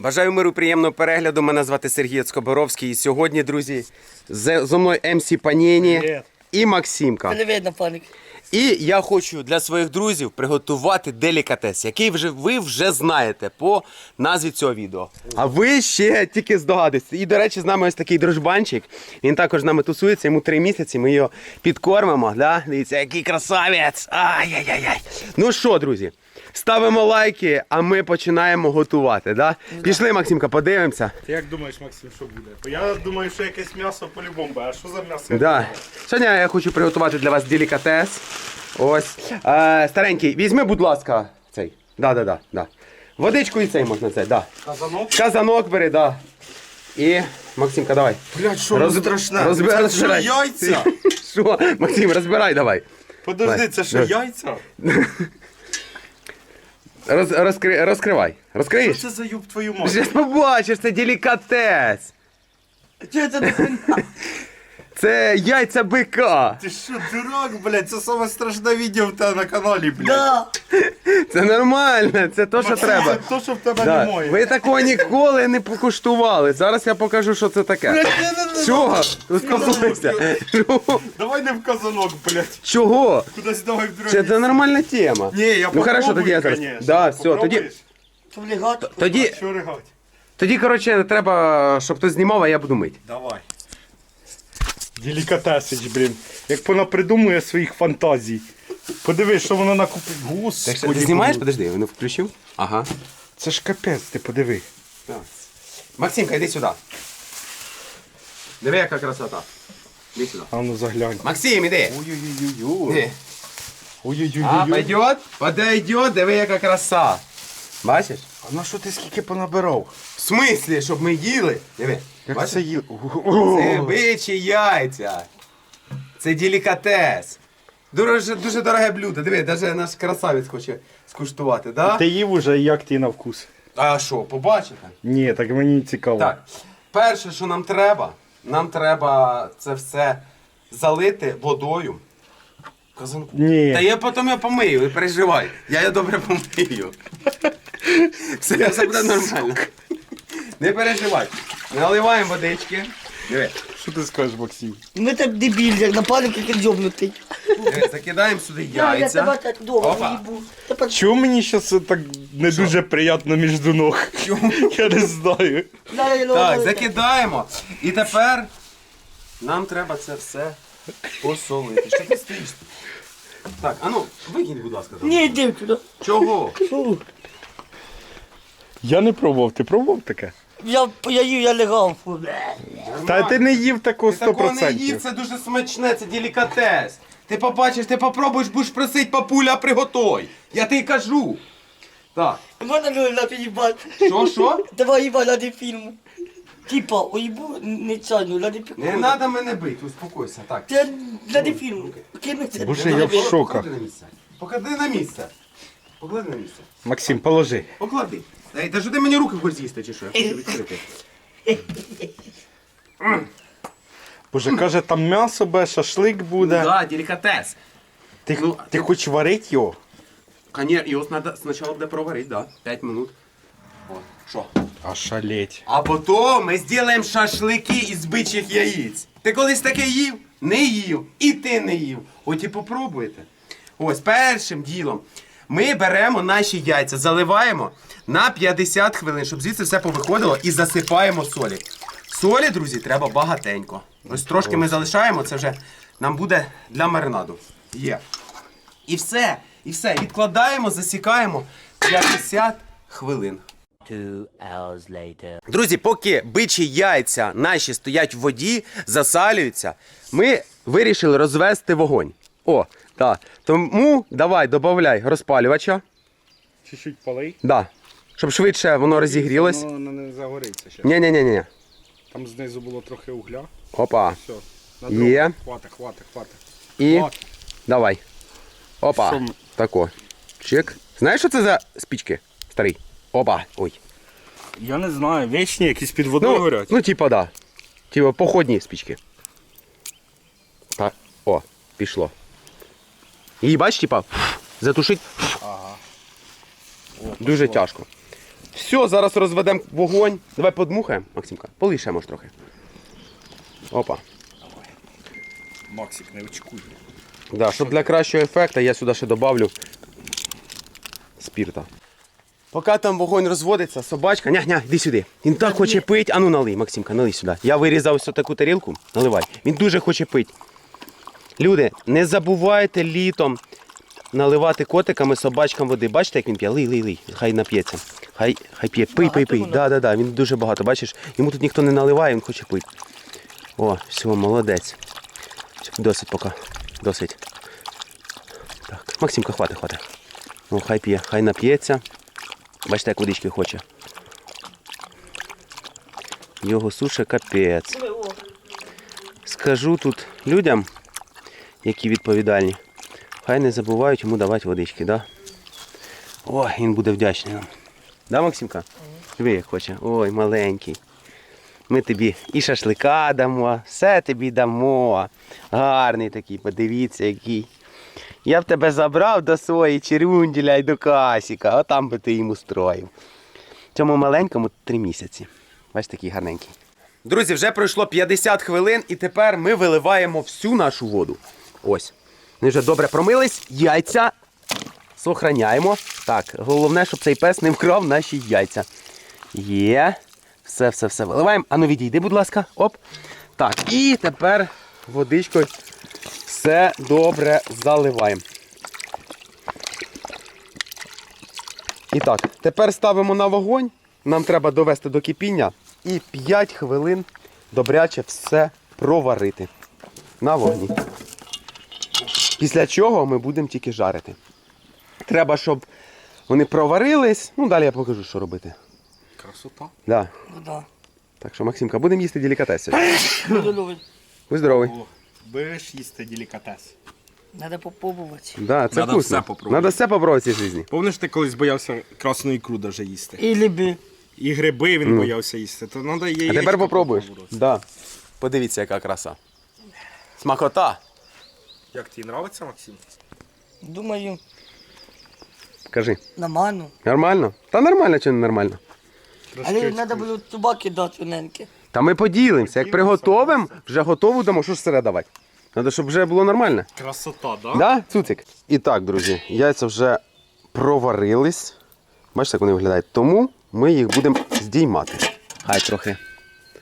Бажаю миру, приємного перегляду. Мене звати Сергій Скоборовський. І сьогодні, друзі, зо мною МС Панєні Привіт. і Максимка. Не видно, паник. І я хочу для своїх друзів приготувати делікатес, який вже ви вже знаєте по назві цього відео. А ви ще тільки здогадуєтеся. І, до речі, з нами ось такий дружбанчик. Він також з нами тусується, йому три місяці. Ми його підкормимо. Да? Дивіться, який красавець! Ай-яй-яй. Ну що, друзі, ставимо лайки, а ми починаємо готувати. Да? Пішли, Максимка, подивимося. Ти як думаєш, Максим, що буде? Я думаю, що якесь м'ясо по-любому. А що за м'ясо? Да. Сьогодні я хочу приготувати для вас делікатес. Ось. Е, старенький, візьми, будь ласка, цей. Да, да, да, да. Водичку і цей можна цей, да. Казанок? Казанок бери, да. І. Максимка, давай. Блядь, що Роз- страшне? розбирай, це розбирай. що, яйця? Що? Максим, розбирай давай. Подожди, Давай. це що, яйця? Роз, розкри, розкривай. Що це за юб твою мать? Зараз побачиш, це делікатес. Чого це не Це яйця бика. Ти що, дурак, блядь, це саме страшне відео в тебе на каналі, блядь. Да. Це нормально, це то, що треба. Це то, що в тебе Да. немає. Ви такого ніколи не покуштували. Зараз я покажу, що це таке. Чого? Чого? Давай не в казанок, блядь. Чого? Кудись давай в друге Це, це нормальна тема. Ні, я Ну хорошо, тоді я зараз. Да, все, тоді? Тоді, Що ригать? тоді, коротше, треба, щоб хтось знімав, а я буду мити. Давай. Делікатесич, блін. Як вона придумує своїх фантазій. Подивись, що вона накупить. Господи. Ти знімаєш? Подожди, він включив? Ага. Це ж капець, ти подиви. Максимка, йди сюди. Диви, яка красота. Іди сюди. А ну заглянь. Максим, іди. Ой-ой-ой-ой. Іди. А, пойдет? Подойдет, диви, яка краса. Бачиш? А на що ти скільки понабирав? В смислі, щоб ми їли? Диви. Як Бачиш? це їл? Це бичі яйця. Це делікатес. Дуже, дуже дороге блюдо. Диви, навіть наш красавець хоче скуштувати, да? Ти їв уже, як ти на вкус? А що, побачите? Ні, так мені цікаво. Так. Перше, що нам треба, нам треба це все залити водою. Казанку. Ні. Та я потім я помию, не переживай. Я її добре помию. Все, все буде нормально. Не переживай. Наливаємо водички. Диви. Що ти скажеш, Максим? Ми так дебіль, як напалик як дзьобнутий. Диви, Закидаємо сюди Я, я тебе яйця. так довго Опа. їбу. Тепер Чому мені зараз так не дуже приємно між до ног? Чому? Я не знаю. я, Так, закидаємо. І тепер нам треба це все посолити. Що ти стоїш? Так, а ну, викинь, будь ласка. там. Ні, йди туди. Чого? Фу. Я не пробував, ти пробував таке? Я, я їв, я лягав. Та ти не їв такого Ти такого не їв, це дуже смачне, це делікатес. Ти побачиш, ти попробуєш, будеш просити папуля, приготой. Я тобі кажу. Так, Можна Льоля під'їбати? що, що? Давай їбать, ради фільму. Типа, уїбу не цяню, ради Не треба мене бити, успокойся. Так. Ти ради фільму. Кинь це. Боже, я в шоках. Поклади на місце. Поклади на місце. Поклади на місце. Максим, положи. Поклади. Ей, та що ти мені руки хочеш з'їсти, чи що? Я хочу відкрити. Боже, каже, там м'ясо буде, шашлик буде. Да, делікатес. Ти, Ну, ти хочеш варити його? Конечно, його треба спочатку буде проварити, да. 5 минут. О, що? А шалеть. А потім ми зробимо шашлики із бичих яїць. Ти колись таке їв? Не їв. І ти не їв. От і попробуйте. Ось першим ділом ми беремо наші яйця, заливаємо на 50 хвилин, щоб звідси все повиходило, і засипаємо солі. Солі, друзі, треба багатенько. Ось трошки ми залишаємо, це вже нам буде для маринаду. Є. І все, і все. Відкладаємо, засікаємо 50 хвилин. Two hours later. Друзі, поки бичі яйця наші стоять в воді, засалюються, ми вирішили розвести вогонь. О, так. Тому давай, додай розпалювача. Чуть-чуть полей. Да. Щоб швидше воно розігрілось. Воно не загориться ще. Ні-ні-ні. Там знизу було трохи угля. Опа. Все. На Є. Хватить, хватить, хватить. І Хватить. давай. Опа. Що ми- Тако. Чик. Знаєш, що це за спічки? Старий. Опа. Ой. Я не знаю, вічні якісь під водою Ну, горять. ну типа, да. Типа походні спічки. Так. О, пішло. І бач, типа, затушить. О, Дуже тяжко. Все, зараз розведемо вогонь. Давай подмухаємо, Максимка. Полишемо ж трохи. Опа. Максик, не очкуй. Да, щоб для кращого ефекту я сюди ще добавлю спірта. Поки там вогонь розводиться, собачка, ня-ня, іди сюди. Він так хоче пити. Ану налий, Максимка, налий сюди. Я вирізав ось таку тарілку, наливай. Він дуже хоче пити. Люди, не забувайте літом наливати котиками собачкам води. Бачите, як він п'є? Лий, лий, лий. Хай нап'ється. Хай, хай п'є. Пий, пий, пий. Да, да, да. Він дуже багато. Бачиш, йому тут ніхто не наливає, він хоче пити. О, все, молодець. Досить поки. Досить. Так, Максимка, хватить, хватить. Ну, хай п'є, хай нап'ється. Бачите, як водички хоче. Його суше капець. Скажу тут людям, які відповідальні, хай не забувають йому давати водички, да? Ой, він буде вдячний нам. Да, Максимка? Диви, як хоче. Ой, маленький. Ми тобі і шашлика дамо, все тобі дамо. Гарний такий, подивіться, який. Я б тебе забрав до своєї черунділя і до касіка, а там би ти йому строїв. Цьому маленькому три місяці. Бачиш, такий гарненький. Друзі, вже пройшло 50 хвилин і тепер ми виливаємо всю нашу воду. Ось. Ми вже добре промились, яйця сохраняємо. Так, головне, щоб цей пес не вкрав наші яйця. Є. Все, все, все виливаємо. Ану, відійди, будь ласка. Оп. Так, і тепер водичкою все добре заливаємо. І так, тепер ставимо на вогонь. Нам треба довести до кипіння і 5 хвилин добряче все проварити на вогні. Після чого ми будемо тільки жарити. Треба, щоб вони проварились. Ну, далі я покажу, що робити. Красота. Да. Ну да. Так що, Максимка, будемо їсти делікатес сьогодні. Будь здоровий. О, будеш їсти делікатес. Надо попробувати. Да, це Надо вкусно. все попробувати. Надо все попробувати в цій житті. Помниш, ти колись боявся красну ікру даже їсти? І ліби. І гриби він боявся їсти. То треба є А тепер попробуєш. Да. Подивіться, яка краса. Смакота. Як тобі подобається, Максим? Думаю, Кажи. ману. Нормально? Та нормально чи не нормально? Але треба було тубаки дати неньки. Та ми поділимося. Як приготовимо, вже готову дамо, що ж сире давати? Треба, щоб вже було нормально. Красота, да? Да, цуцик? І так, друзі, яйця вже проварились. Бачите, як вони виглядають. Тому ми їх будемо здіймати. Хай трохи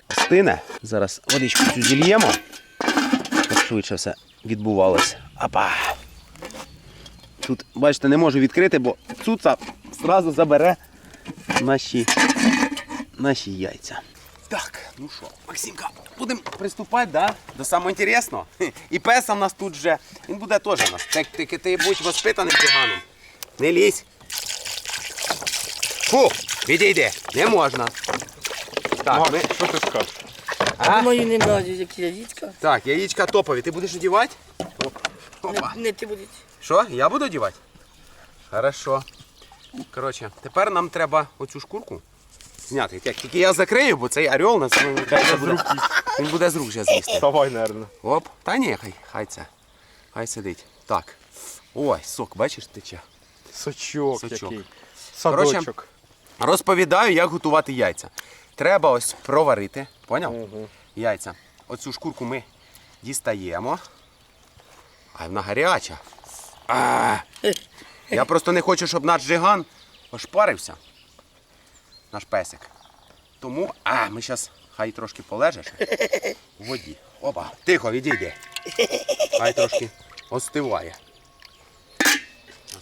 стине. Зараз водичку цю зільємо. Щоб швидше все відбувалося. Апа. Тут, бачите, не можу відкрити, бо цуца одразу забере наші, наші яйця. Так, ну що, Максимка, будемо приступати, да? До самого інтересного. І песа в нас тут вже. Він буде теж у нас. Так, тільки ти будь воспитаним циганом. Не лізь. Фу, відійди, не можна. Так, ми... що ти? А? Думаю, не які яєчка. так, яєчка топові. Ти будеш одівати? Опа. Не, не ти будеш. Що? Я буду одівати? Хорошо. Коротше, тепер нам треба оцю шкурку зняти. Як тільки я закрию, бо цей орел нас ну, буде, він буде з рук вже з'їсти. Давай, наверное. Оп. Та ні, хай, хай це. Хай сидить. Так. Ой, сок, бачиш, тече. Сочок, Сочок. який. Короче, Садочок. Розповідаю, як готувати яйця. Треба ось проварити. Поняв? Яйця. Оцю шкурку ми дістаємо. А вона гаряча. А, я просто не хочу, щоб наш жиган ошпарився. Наш песик. Тому, а, ми зараз хай трошки полежиш у воді. Опа, тихо, відійди. Хай трошки остиває.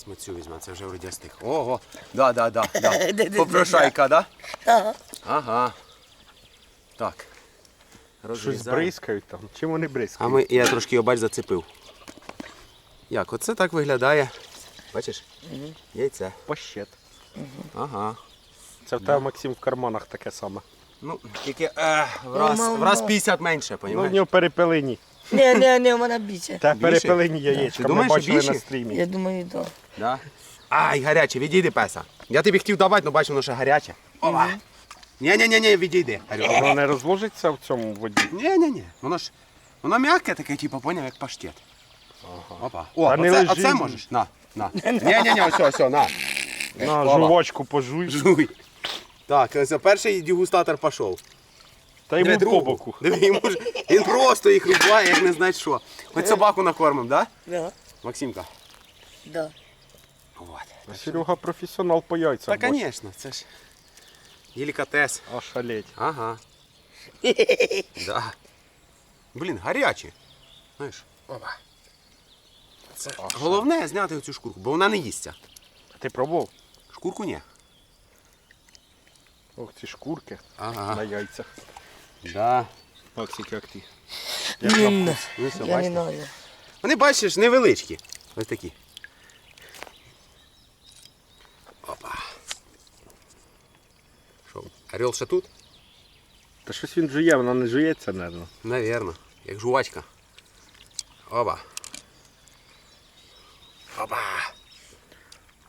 Ми цю візьмемо, це вже вроді стих. Ого, да, да, да, да. Попрошайка, да? Ага. Ага. Так. Щось Розрізаємо. бризкають там. Чим вони А бризкають? ми, я трошки його бач зацепив. Як, оце так виглядає. Бачиш? Яйце. Пащет. Ага. Це в тебе, Максим, в карманах таке саме. Ну, тільки е, в, раз, в раз 50 менше, Ну, в понімаєш? нього. Не, не, не, у мене більше. Та Більше? перепелені Ти яєчка. Ми думаєш, бачили більше? на стрімі. Я думаю, так. Да? Ай, гаряче, відійди, песа. Я тобі хотів давати, але бачу, воно ще гаряче. Ова. Ні-ні-ні, відійди. Воно не розложиться в цьому воді. Ні-ні-ні. Воно ж воно м'яке таке, типу, поняв, як паштет. Опа. О, Та не оце, лежи. оце можеш? На, на. Ні-ні-ні, ось, ось, на. На Опа. жувачку пожуй. Жуй. Так, ось перший дегустатор пішов. Та йому Диви, по другу. боку. Диви, йому ж- він просто їх рубає, як не знає що. Хоч собаку накормим, да? Да. Максимка? Да. Вот. Серега професіонал по яйцях. Та, бачу. звісно, це ж делікатес. А шалеть. Ага. Да. Блін, гарячі. Знаєш? Опа. Це головне зняти цю шкурку, бо вона не їсться. А ти пробував? Шкурку ні. Ох, ці шкурки Ага. на яйцях. Да. Максик, як ти? Ну все, я не бачите. знаю. Вони, бачиш, невеличкі. Ось такі. Опа. Що, орел ще тут? Та щось він жує, вона не жується, мабуть. Навірно. Як жувачка. Опа. Опа.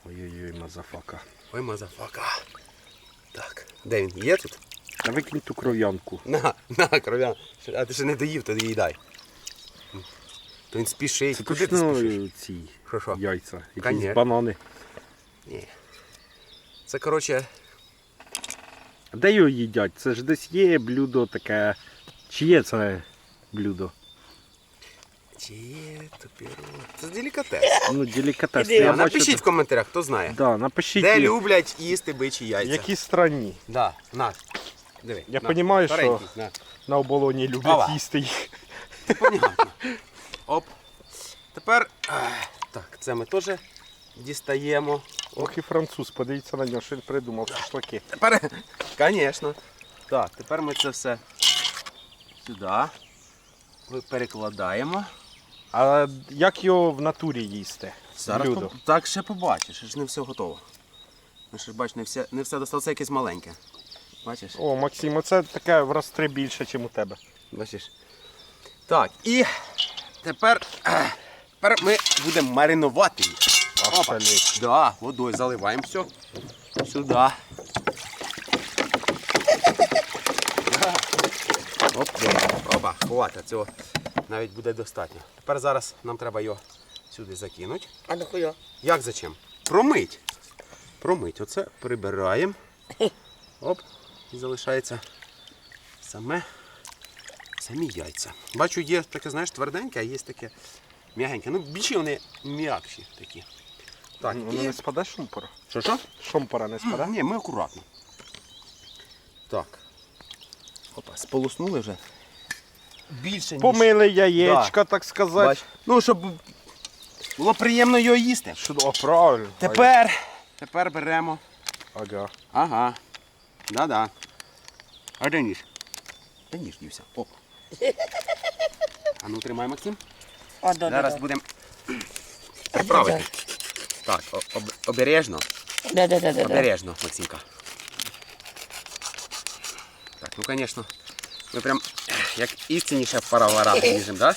Ой-ой-ой, мазафака. Ой, мазафака. Так, де він? Є тут? Та викинь ту кров'янку. На, на, кров'ян. А ти ще не доїв, то їй дай. То він спішить. Це Куди ти точно ці Що, що? яйця, якісь Конечно. банани. Ні. Це, коротше, А де його їдять? Це ж десь є блюдо таке. Чи є це блюдо? чи є топіро? Це делікатес. Ну, делікатес. Я А бачу, напишіть в коментарях, хто знає. Да, напишіть, Де люблять їсти бичі яйця. якій страні. Да, на. Диви. Я на. понімаю, що- Старенький, на. На оболоні люблять Ава. їсти їх. Понятно. Оп. Тепер. Так, це ми теж дістаємо. Ох і француз, подивіться на нього, що він придумав шашлики. Тепер. Звісно. Так, тепер ми це все сюди. Перекладаємо. А як його в натурі їсти? Зараз Блюдо. по- так ще побачиш, ще ж не все готово. Ну, ще ж бач, не все, не все досталося якесь маленьке. Бачиш? О, Максим, оце таке в раз три більше, ніж у тебе. Бачиш? Так, і тепер, тепер ми будемо маринувати їх. Опа. Да, водою заливаємо все. Сюди. Оп, опа, хватить, цього навіть буде достатньо. Тепер зараз нам треба його сюди закинути. А нахуя? Як зачем? Промить. Промить. Оце прибираємо. Оп. І залишається саме самі яйця. Бачу, є таке, знаєш, тверденьке, а є таке м'ягеньке. Ну, більше вони м'якші такі. Так, Воно і... не спаде шумпора? Що що? Шумпора не спаде? Ні, ми акуратно. Так. Опа, сполоснули вже. Більше, ніж... Помили яєчка, так сказати. Бач. Ну, щоб було приємно його їсти. Що, о, правильно. Тепер, тепер беремо. Ага. Ага. Да-да. А де ніж? Де ніж дівся? Оп. А ну тримай, Максим. А, да, Зараз да, будемо правити. Так, об- обережно. да. Да, да, да, да. Обережно, Максимка. Так, ну звісно. Ми прям як істинні шеф-паровара ріжемо, да?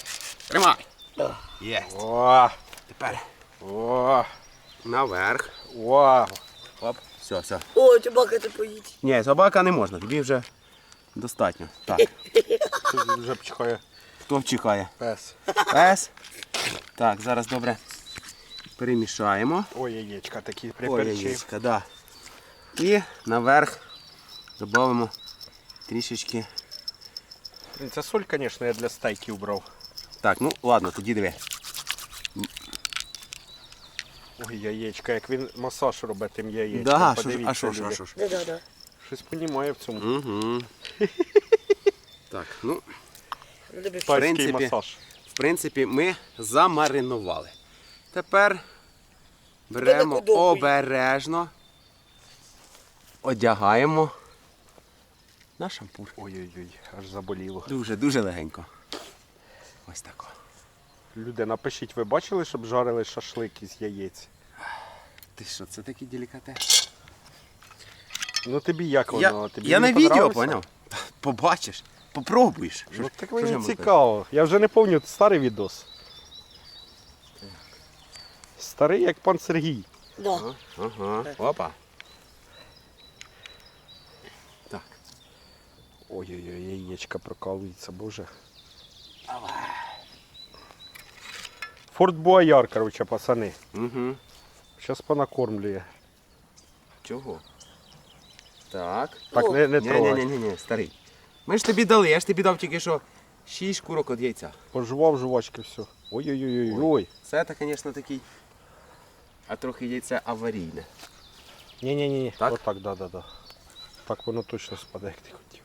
Тримай. Є. О, Тепер о, наверх. о. Оп. Все, все. О, собака це поїть. Ні, собака не можна, тобі вже достатньо. Так, Тут вже пчихає хто чекає? пес. Пес. Так, зараз добре перемішаємо. Ой, яєчка такі Ой, приперчив. яєчка, да. І наверх додамо трішечки. Це соль, звісно, я для стейків брав. Так, ну ладно, тоді диви. Ой, яєчка, як він масаж робить тим яєчком. Да, що ж, а що ж, а люди. що ж. Да, да, да. Щось понімає в цьому. Угу. Так, ну, Ну, Тайський принципі, масаж. в принципі, ми замаринували. Тепер беремо обережно, одягаємо на шампур. Ой-ой-ой, аж заболіло. Дуже, дуже легенько. Ось тако. Люди, напишіть, ви бачили, щоб жарили шашлик із яєць? Ти що, це такий делікате? Ну тобі як Я, воно? Тобі я не на відео понравилося? поняв. Побачиш, попробуєш. Що Ну ж- так що ж я мені можу цікаво. Я вже не пам'ятаю старий відос. Старий як пан Сергій. Да. сказати? Ага, опа. Так. Ой-ой-ой, яєчка прокалується, боже. Форт Буаяр, короче, пацани. Угу. Зараз понакормлює. Чого? Так. Так, не, не Ні, трогай. ні, ні, ні, старий. Ми ж тобі дали, я ж тобі дав тільки що 6 шкурок від яйця. Пожував жувачки, все. Ой-ой-ой. Це, це, звісно, такий. А трохи яйце аварійне. Ні-ні-ні. Так? Отак, да, да, да. Так воно точно спаде, як ти хотів.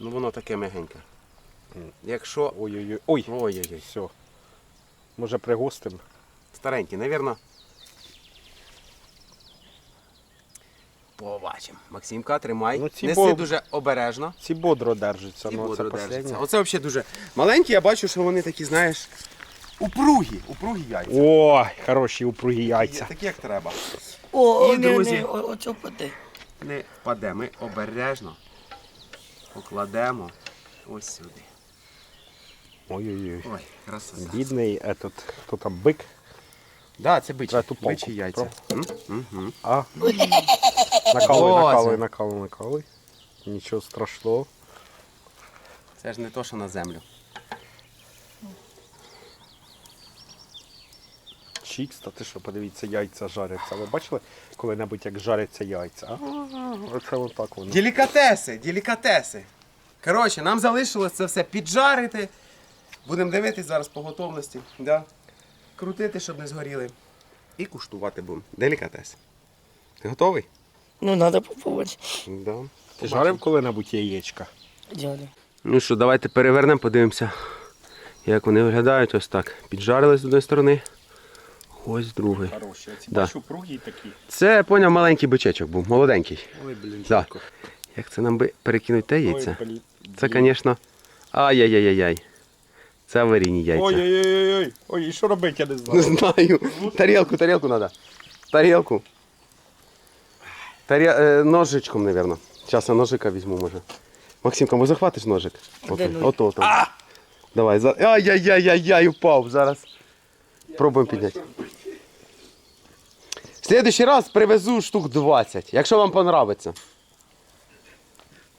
Ну воно таке мягеньке. Якщо. Ой-ой-ой. Ой. Ой-ой-ой. Все. Може пригостим? Старенький, навірно. Побачимо. Максимка, тримай. Ну, ці Неси бо- дуже обережно. Ці бодро держаться, І ну це бодро последнє. держаться. Оце взагалі дуже маленькі, я бачу, що вони такі, знаєш, упругі, упругі яйця. Ой, хороші упругі яйця. Такі, як треба. О, І, не, друзі. не, о- оцю. Не впаде, ми обережно покладемо ось сюди. Ой-ой-ой. Ой, красота. Бідний этот, хто там, бик? Да, це бичі, ту палку бичі яйця. Мгм. А. Накалуй, Боже. накалуй, накалуй, накалуй. Нічого страшного. Це ж не то, що на землю. Чікс, та ти що, подивіться, яйця жаряться. Ви бачили коли-небудь, як жаряться яйця? А, Оце отак воно. Делікатеси, делікатеси. Коротше, нам залишилось це все піджарити. Будемо дивитись зараз по готовності. Да? Крутити, щоб не згоріли. І куштувати будемо. Делікатес. Ти готовий? Ну, треба попробувати. Да. Ти жарив коли-небудь яєчка? Дядя. Ну що, давайте перевернемо, подивимося, як вони виглядають. Ось так. Піджарили з одної сторони. Ось з другої. Хороші, оці Да. бачу пругі такі. Це я поняв, маленький бичечок був, молоденький. Ой, блін, Да. Як це нам би перекинути те яйце? Ой, блін. Це, звісно. Ай-яй-яй-яй. Це аварійні яйця. Ой-ой-ой, ой, і що робити, я не знаю. Не знаю. знаю. Тарелку, тарелку надо. Тарелку. Таря... Е, ножичком, наверное. Зараз я ножика візьму, може. Максимка, може захватиш ножик? Ото, Де ножик? ото там. Давай, за... Ай-яй-яй-яй, упав. Зараз. Пробуємо підняти. В следующий раз привезу штук 20, якщо вам понравиться.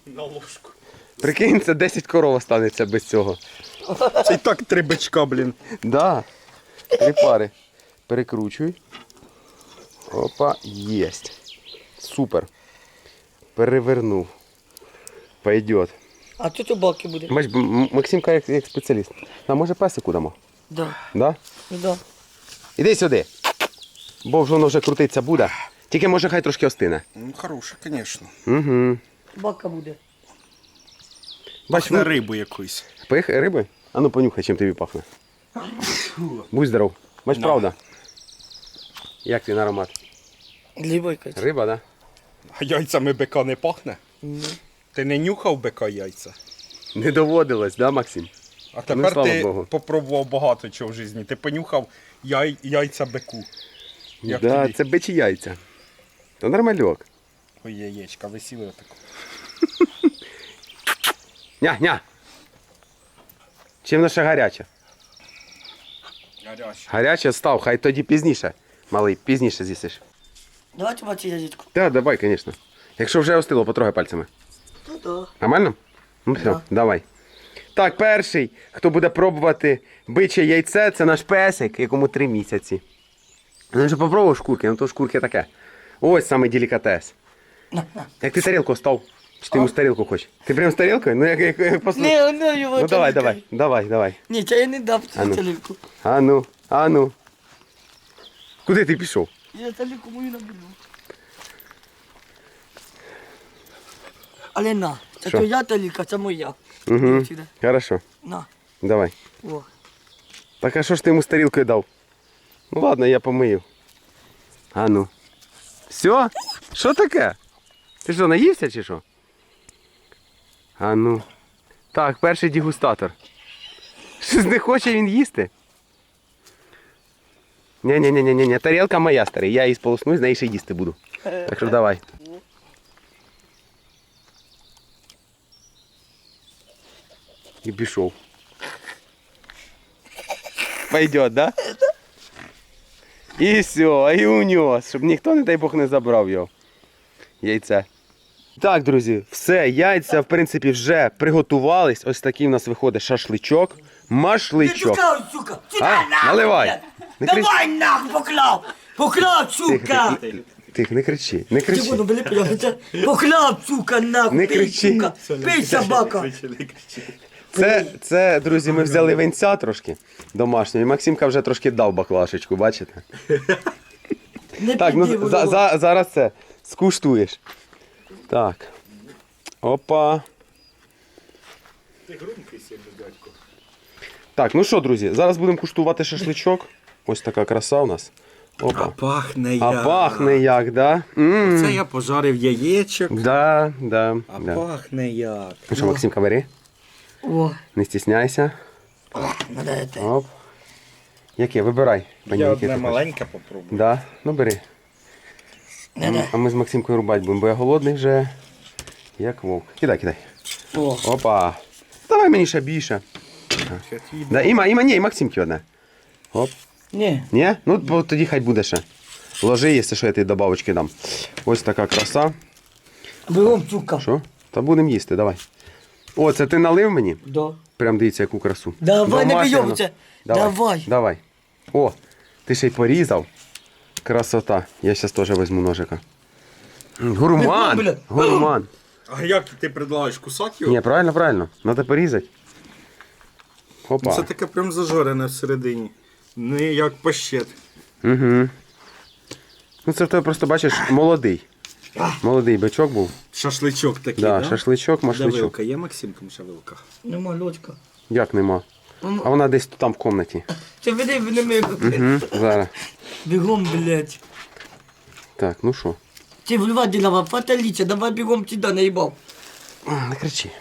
На ложку. Прикинь, це 10 коров останеться без цього. Це і так три бичка, блін. Да. Три пари. Перекручуй. Опа, єсть. Супер. Перевернув. Пойдет. А тут у балки буде. Бач, М- Максимка як, як спеціаліст. А може песику дамо? Да. Да? Да. Іди сюди. Бо вже воно вже крутиться буде. Тільки може хай трошки остине. Ну, хороше, звісно. Угу. Балка буде. Бач, Пахне ну, рибу якусь. пих риби? А ну понюхай, чим тобі пахне. Будь здоров. Бач, Ну. правда. Як твій на аромат? Глибоко. Риба, да? А яйцями бика не пахне? Ти не нюхав бика яйця? Не доводилось, да, Максим? А тепер слава ти Богу. попробував багато чого в житті. Ти понюхав яй, яйця бику. Як да, тобі? це бичі яйця. То нормальок. Ой, яєчка, висіли отако. Ня, ня. Чим наша гаряча? Гаряче. Гаряча став, хай тоді пізніше. Малий, пізніше з'їсиш. Давайте бачити язичку. Так, давай, звісно. Якщо вже остило, потрогай пальцями. Ну да. Нормально? Ну все, Да. давай. Так, перший, хто буде пробувати биче яйце, це наш песик, якому три місяці. Ну, Він вже попробував шкурки, ну то шкурки таке. Ось саме делікатес. Як ти тарілку став? Чи ти йому з тарілку хочеш? Ти прям з тарілкою? Ну як, як, як послухай. Не, не, його Ну давай, давай, давай, давай. Ні, це я не дав А ну. цю талівку. А ну, а ну. Куди ти пішов? Я талівку мою наберу. Але на, це Що? твоя талівка, це моя. Угу. Сюди. Хорошо, На. давай. О. Так а що ж ти йому з тарілкою дав? Ну ладно, я помию. А ну. Все? Що таке? Ти що, наївся чи що? А ну. Так, перший дегустатор. Щось не хоче він їсти. Ні-ні-ні, тарілка моя старий, я її сполосну, з неї ще їсти буду. Так що давай. І пішов. Пойдет, да? І все, і унес, щоб ніхто, не дай Бог, не забрав його. Яйце. Так, друзі, все, яйця, в принципі, вже приготувались. Ось такий у нас виходить шашличок. Машличок. Тікай, сука! А, нахуй! наливай. Не кричи. Давай нахуй, поклав! Поклав, сука! Тихо, тих, не кричи, не Ти кричи. воно блядь, я похляв, сука, нахуй. Не пий, кричи. сука, Пий, собака. Це, це, друзі, ми взяли винця трошки домашнього. І Максимка вже трошки дав баклашечку, бачите? Не Так, піди, ну воно. за, за, зараз це скуштуєш. Так. Опа. Так, ну що, друзі, зараз будемо куштувати шашличок. Ось така краса у нас. Опа. пахне А пахне як, да? м Це я пожарив яєчок. Да, да, А да. пахне як. Ну що, Максимка, бери, О, не стісняйся. надо це. Оп. Яке, вибирай. пані, Я яке одне ти хочеш. маленьке попробую. Да, ну бери. А ми, а ми з Максимкою рубати будемо, бо я голодний вже. Як вовк. Кидай, кидай. О, Опа. Давай мені ще більше. Да, і, ма- і мені, і Максимки одне. Оп. ні. Ні? Ну бо тоді хай буде ще. Ложи, якщо що я тобі добавочки дам. Ось така краса. Бігом, сука. Що? Та будемо їсти, давай. О, це ти налив мені? Да. Прям дивіться, яку красу. Давай, не Домашнє, ну. це. Давай. Давай. Давай. О, ти ще й порізав. Красота. Я зараз теж візьму ножика. Гурман! бля. Гурман. А як ти предлагаєш кусати його? Ні, правильно, правильно. Надо порізати. Опа. Це таке прям зажарене всередині. Не як пащет. Угу. Ну це в тебе просто бачиш молодий. Молодий бичок був. Шашличок такий, Да, да? шашличок, Де машличок. вилка? Є Максимком ще вилка? Нема льотка. Як нема? А вона десь там в кімнаті. Це веди, не ми. Угу. Зараз. Бігом, блядь. Так, ну що? Ти в льва ділава, фаталіця, давай бігом сюди, наїбав. Не кричи.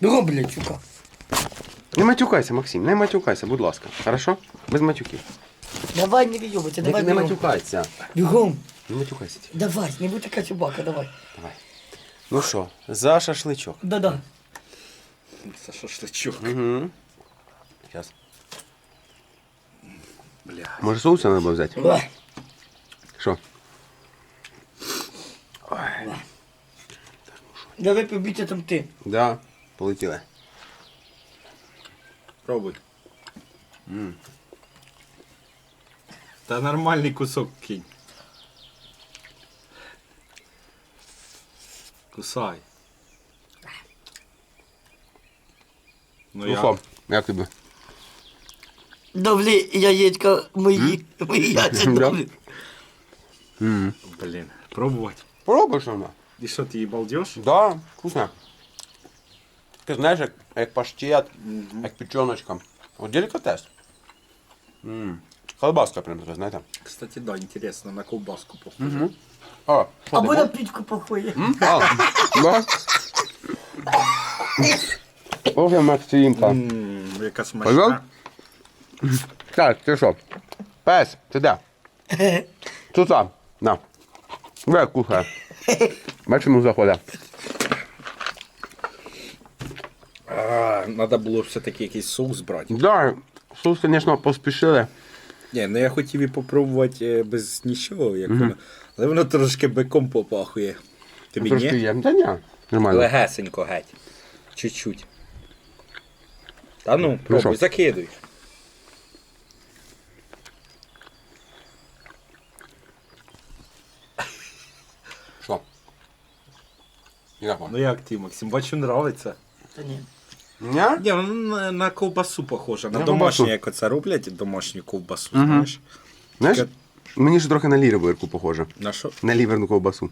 Бігом, блядь, сука. Не матюкайся, Максим, не матюкайся, будь ласка. Хорошо? Без матюків. Давай не вийобуйся, давай не бігом. матюкайся. Бігом. Не матюкайся. тільки. Давай, не будь така собака, давай. Давай. Ну що, за шашличок. Да-да. Це шашличок. Угу. Зараз. Бля. Може соуса треба взяти? Ой. Що? Давай побійся там ти. Да, полетіли. Пробуй. Та нормальний кусок кинь. Кусай. Ну, Ну я... що, як тобі? Давлі яєчка мої. Мої яйця Да? давлі. Блін, пробувати. Пробуєш вона? І що, ти її балдеж? Да, вкусно. Ти знаєш, як, як паштет, як печеночка. От делікатес. М. Колбаска прям така, знаєте. Кстати, да, интересно, на ковбаску похоже. Угу. А, що Або ти, на о? пічку похує. А, да. Ох, я Максимка. Ммм, яка Пожалуй. смачна. Так, ти що? Пес, ти де? Тут там, на. Де кухає? Бачимо заходить. А, Надо було все-таки якийсь соус брати. Да, соус, звісно, поспішили. Ні, ну я хотів і попробувати е, без нічого, як воно. Але воно трошки беком попахує. Тобі Трошки ні? є. Та ні, нормально. Легесенько геть. Чуть-чуть. Та ну, пробуй, що? закидуй. Як вам? Ну як ти, Максим, бачу, нравиться. Та ні. Ні? Ні, воно на, на ковбасу похоже, на На домашнє, ковбасу. як оце роблять, домашню ковбасу, знаєш. Знаєш, Таке- мені ж трохи на ліверку похоже. На що? На ліверну ковбасу.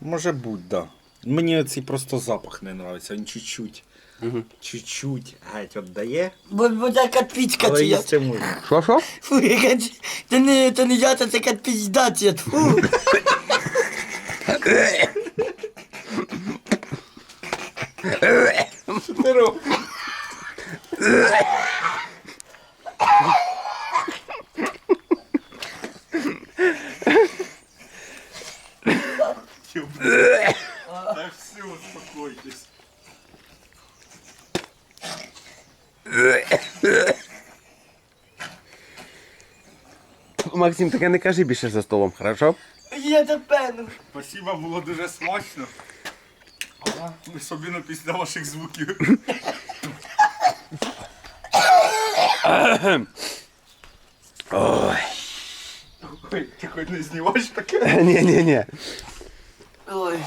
Може бути, да. Мені цей просто запах не подобається, він чуть-чуть. Чуть-чуть геть віддає, Бо, бо це катпічка але їсти можна. Що, що? Фу, яка ч- Це не, це не я, це катпіздація. Фу. Та все, успокойтесь. Максим, таке не кажи більше за столом, хорошо? Я це пену. Спасибо, було дуже смачно. Особливо після ваших звуків. Ой. Ти хоч не знімаєш таке? Ні, ні, ні. Ой.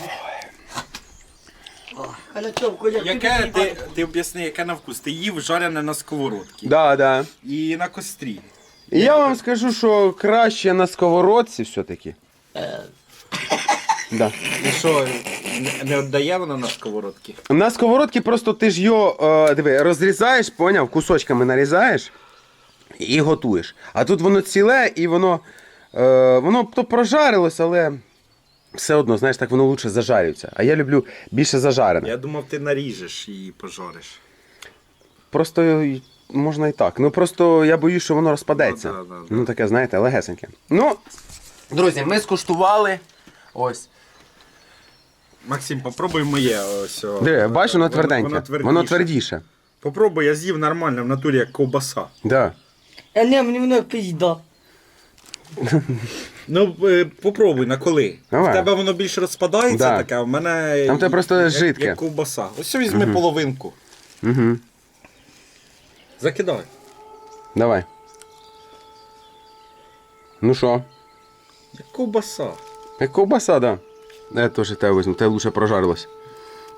Ой, А на? Яке ти, ти об'ясни, яке на вкус? Ти їв жарене на сковородці. Да, да. І на кострі. І я вам скажу, що краще на сковородці все-таки. Да. І що, не- не віддає воно на сковородці? На сковородці просто ти ж його е, диви, розрізаєш, поняв, кусочками нарізаєш і готуєш. А тут воно ціле і воно. Е, воно то прожарилось, але все одно, знаєш, так воно лучше зажарюється. А я люблю більше зажарене. Я думав, ти наріжеш і пожариш. Просто й- можна і так. Ну просто я боюсь, що воно розпадеться. Ну, да, да, да. Ну таке, знаєте, легесеньке. Ну, друзі, ми скуштували. Ось. Максим, попробуй моє ось. о. Диви, бачиш, воно тверденьке. Воно твердіше. Воно твердіше. Попробуй, я з'їв нормально в натурі як ковбаса. Да. А не, мені воно пизда. Ну, е, попробуй, на коли. Давай. В тебе воно більш розпадається Да. таке, а в мене. Там в тебе просто як, жидке. Як ковбаса. Ось візьми половинку. Угу. Закидай. Давай. Ну що? Як ковбаса. Як ковбаса, да. Я теж тебе візьму, те лучше прожарилось.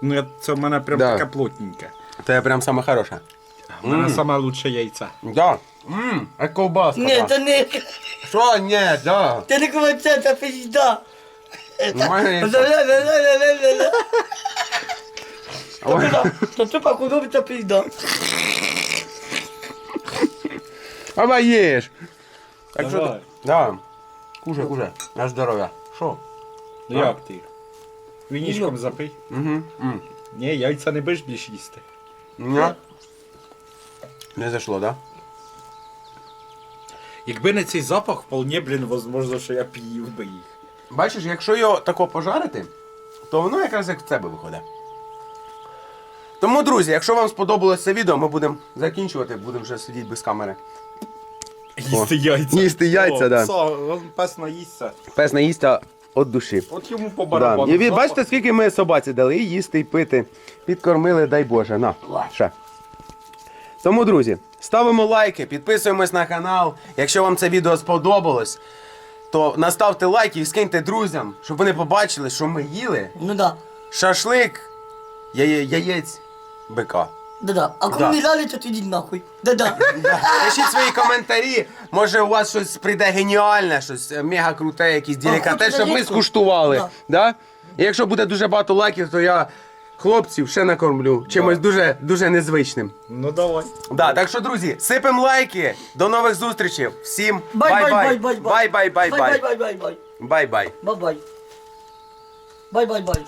Ну, я, це в мене прям Да. таке плотненьке. Те прям саме хороше. У мене саме лучше яйця. Да. Ммм, як ковбаска. Ні, да. не, Що, ні, да. це не ковбаса. Ой. Та це пакунок, це пизда. Давай їж. Так що Давай. ти? Да. Кушай, кушай. На здоров'я. Що? Ну як ти? Вінічком запий. Угу. Ні, яйця не будеш більше їсти. Ні. Не зайшло, да? Якби не цей запах, вполне, блін, возможно, що я б їв би їх. Бачиш, якщо його тако пожарити, то воно якраз як в тебе виходить. Тому, друзі, якщо вам сподобалось це відео, ми будемо закінчувати, будемо вже сидіти без камери. Їсти яйця. Їсти яйця, да. Пса, пес наїсться. Пес наїсться від душі. От йому по Да. барабану. І ви бачите, скільки ми собаці дали і їсти, і пити. Підкормили, дай Боже. На, ще. Тому, друзі, ставимо лайки, підписуємось на канал. Якщо вам це відео сподобалось, то наставте лайки і скиньте друзям, щоб вони побачили, що ми їли Ну да. шашлик яє- яєць бика. Да-да. А Да. коли не нравится, то йдіть нахуй. Да-да. Пишіть свої коментарі. Може у вас щось прийде геніальне, щось е, мега круте, якісь делікатес, щоб ми скуштували. Да. Да? І якщо буде дуже багато лайків, то я хлопців ще накормлю чимось дуже, дуже незвичним. Ну давай. Да, так що, друзі, сипем лайки. До нових зустрічей. Всім Бай-бай-бай-бай. бай-бай. Бай-бай-бай-бай. Бай-бай-бай-бай. Бай-бай. Бай-бай. Бай-бай-бай.